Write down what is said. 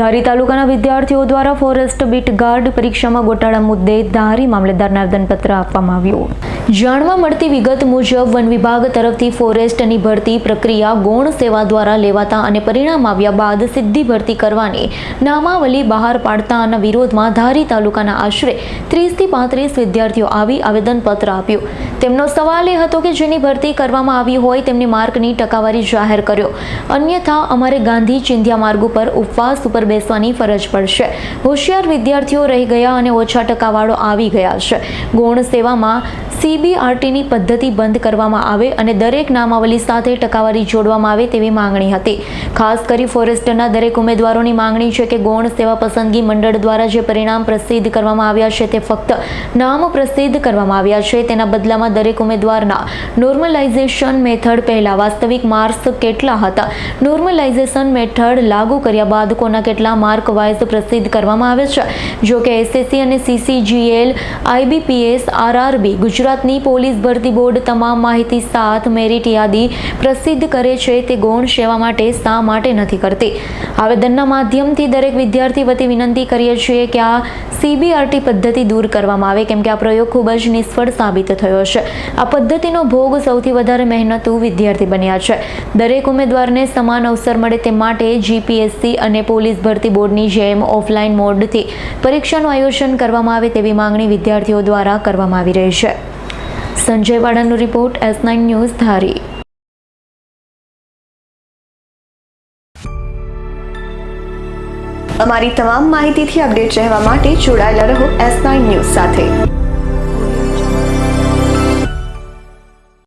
ધારી તાલુકાના વિદ્યાર્થીઓ દ્વારા ફોરેસ્ટ બીટ ગાર્ડ પરીક્ષામાં ગોટાળા મુદ્દે ધારી મામલેદારને આવેદનપત્ર આપવામાં આવ્યું. જાણવા મળતી વિગત મુજબ, વન વિભાગ તરફથી ફોરેસ્ટની ભરતી પ્રક્રિયા ગૌણ સેવા દ્વારા લેવાતા અને પરિણામ આવ્યા બાદ સિદ્ધિ ભરતી કરવાની નામાવલી બહાર પાડતાના વિરોધમાં ધારી તાલુકાના આશરે ત્રીસથી પાંત્રીસ વિદ્યાર્થીઓ આવી આવેદનપત્ર આપ્યું. તેમનો સવાલ એ હતો કે જેની ભરતી કરવામાં આવી હોય તેમની માર્કની ટકાવારી જાહેર કર્યો. અન્યથા, અમારે ગાંધી ચિંધ્યા માર્ગ ઉપર ઉપવાસ ઉપર બેસવાની ફરજ પડશે. હોશિયાર વિદ્યાર્થીઓ રહી ગયા અને ઓછા ટકાવાળો આવી ગયા છે. ગૌણ સેવામાં સીબીઆરટીની પદ્ધતિ બંધ કરવામાં આવે અને દરેક નામાવલી સાથે ટકાવારી જોડવામાં આવે તેવી માંગણી હતી. ખાસ કરી ફોરેસ્ટના દરેક ઉમેદવારોની માંગણી છે કે ગૌણ સેવા પસંદગી મંડળ દ્વારા જે પરિણામ પ્રસિદ્ધ કરવામાં આવ્યા છે તે ફક્ત નામ પ્રસિદ્ધ કરવામાં આવ્યા છે. તેના બદલામાં દરેક ઉમેદવારના નોર્મલાઇઝેશન મેથડ પહેલા વાસ્તવિક માર્ક્સ કેટલા હતા? નોર્મલાઇઝેશન મેથડ લાગુ કર્યા બાદ કોના કેટલા માર્ક વાઇઝ પ્રસિદ્ધ કરવામાં આવે છે. જો કે એસએસસી અને સીસીજીએલ આઈબીપીએસ આરઆરબી ગુજરાતની પોલીસ ભરતી બોર્ડ તમામ માહિતી સાથ, મેરિટ યાદી પ્રસિદ્ધ કરે છે તે ગૌણ સેવા માટે શા માટે નથી કરતી? આવેદનના માધ્યમથી દરેક વિદ્યાર્થી વતી વિનંતી કરીએ છીએ કે આ સીબીઆરટી પદ્ધતિ દૂર કરવામાં આવે, કેમ કે આ પ્રયોગ ખૂબ જ નિષ્ફળ સાબિત થયો છે. આ પદ્ધતિનો ભોગ સૌથી વધારે મહેનતુ વિદ્યાર્થી બન્યા છે. દરેક ઉમેદવારને સમાન અવસર મળે તે માટે જીપીએસસી અને પોલીસ ભરતી બોર્ડની જેમ ઓફલાઈન મોડથી પરીક્ષાનું આયોજન કરવામાં આવે તેવી માંગણી વિદ્યાર્થીઓ દ્વારા કરવામાં આવી રહી છે. Sanjay વાડાનો report S nine news Dhari. અમારી તમામ માહિતીથી અપડેટ રહેવા માટે જોડાયેલા રહો એસ નાઇન ન્યૂઝ સાથે.